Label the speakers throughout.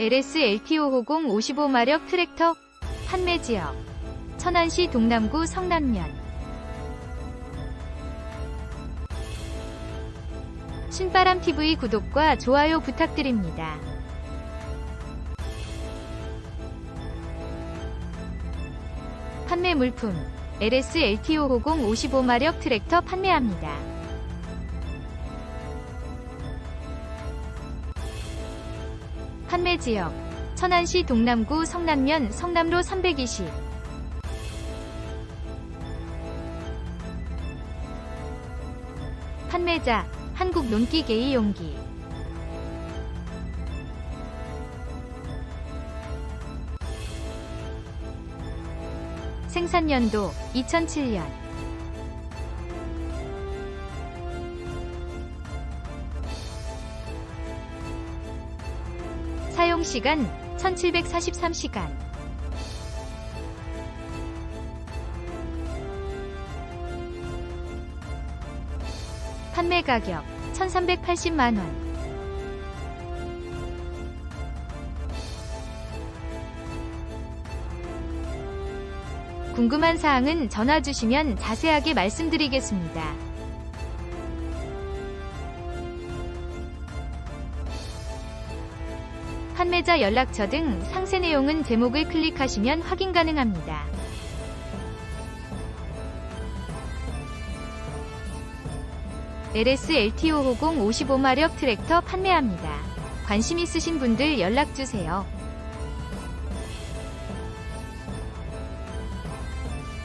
Speaker 1: LS LTO50 55마력 트랙터 판매 지역 천안시 동남구 성남면 신바람TV 구독과 좋아요 부탁드립니다. 판매 물품 LS LTO50 55마력 트랙터 판매합니다. 판매 지역 천안시 동남구 성남면 성남로 320 판매자 한국 논기계의 용기. 생산연도 2007년 사용시간 1743시간 판매 가격 1380만 원 궁금한 사항은 전화 주시면 자세하게 말씀드리겠습니다. 판매자 연락처 등 상세 내용은 제목을 클릭하시면 확인 가능합니다. LS LTO50 55마력 트랙터 판매합니다. 관심 있으신 분들 연락주세요.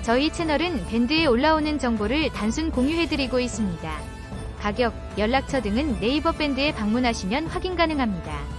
Speaker 1: 저희 채널은 밴드에 올라오는 정보를 단순 공유해드리고 있습니다. 가격, 연락처 등은 네이버 밴드에 방문하시면 확인 가능합니다.